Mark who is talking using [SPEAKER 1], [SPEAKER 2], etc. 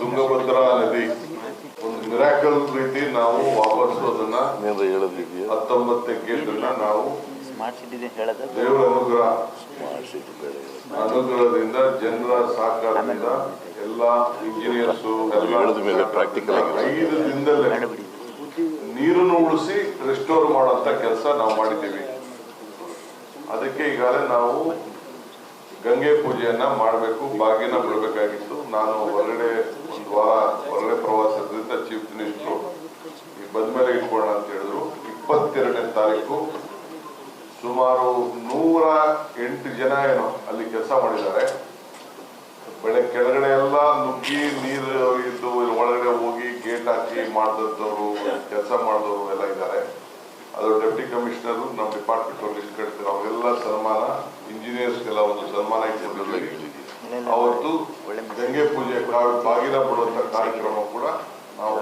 [SPEAKER 1] ತುಂಗಭದ್ರಾ ನದಿ. ಒಂದು ಮಿರಾಕಲ್ ರೀತಿ ನಾವು ವಾಪಸ್ ಅದನ್ನ ಹತ್ತೊಂಬತ್ತಕ್ಕೆ ನಾವು ದೇವರ ಅನುಗ್ರಹ. ಅನುಗ್ರಹದಿಂದ ಜನರ ಸಹಕಾರದಿಂದ ಎಲ್ಲಾ ಇಂಜಿನಿಯರ್ಸ್. ಐದು ದಿನದಲ್ಲೇ ನೀರನ್ನು ಉಳಿಸಿ ರೆಸ್ಟೋರ್ ಮಾಡುವಂತ ಕೆಲಸ ನಾವು ಮಾಡಿದ್ದೀವಿ. ಅದಕ್ಕೆ ಈಗಾಗಲೇ ನಾವು ಗಂಗೆ ಪೂಜೆಯನ್ನ ಮಾಡಬೇಕು ಬಾಗಿನ ಬಿಡಬೇಕಾಗಿತ್ತು. ನಾನು ಹೊರಗಡೆ ಒಂದು ವಾರ ಹೊರಗಡೆ ಪ್ರವಾಸದಿಂದ ಚೀಫ್ ಮಿನಿಸ್ಟ್ರು ಈಗ ಬಂದ್ಮೇಲೆ ಇಟ್ಕೊಳ್ಳೋಣ ಅಂತ ಹೇಳಿದ್ರು. ಇಪ್ಪತ್ತೆರಡನೇ ತಾರೀಕು ಸುಮಾರು ನೂರ ಎಂಟು ಜನ ಏನೋ ಅಲ್ಲಿ ಕೆಲಸ ಮಾಡಿದ್ದಾರೆ. ಬೆಳೆ ಕೆಳಗಡೆ ಎಲ್ಲ ನುಗ್ಗಿ ನೀರು ಇದ್ದು ಒಳಗಡೆ ಹೋಗಿ ಗೇಟ್ ಹಾಕಿ ಮಾಡಿದವರು ಕೆಲಸ ಮಾಡಿದವರು ಎಲ್ಲ ಇದ್ದಾರೆ. ಅದು ಡೆಪ್ಟಿ ಕಮಿಷನರ್ ನಮ್ಮ ಡಿಪಾರ್ಟ್ಮೆಂಟ್ ಅವ್ರು ಲಿಸ್ಟ್ ಕಟ್ತಾರೆ ಅವರೆಲ್ಲ ಸನ್ಮಾನ ಇಂಜಿನಿಯರ್ಸ್ಗೆಲ್ಲ ಒಂದು ಸನ್ಮಾನ ಇಟ್ಕೊಂಡಿದ್ದೀವಿ. ಅವತ್ತು ಗಂಗೆ ಪೂಜೆ ಬಾಗಿಲ ಬಿಡುವಂತ ಕಾರ್ಯಕ್ರಮ ಕೂಡ ನಾವು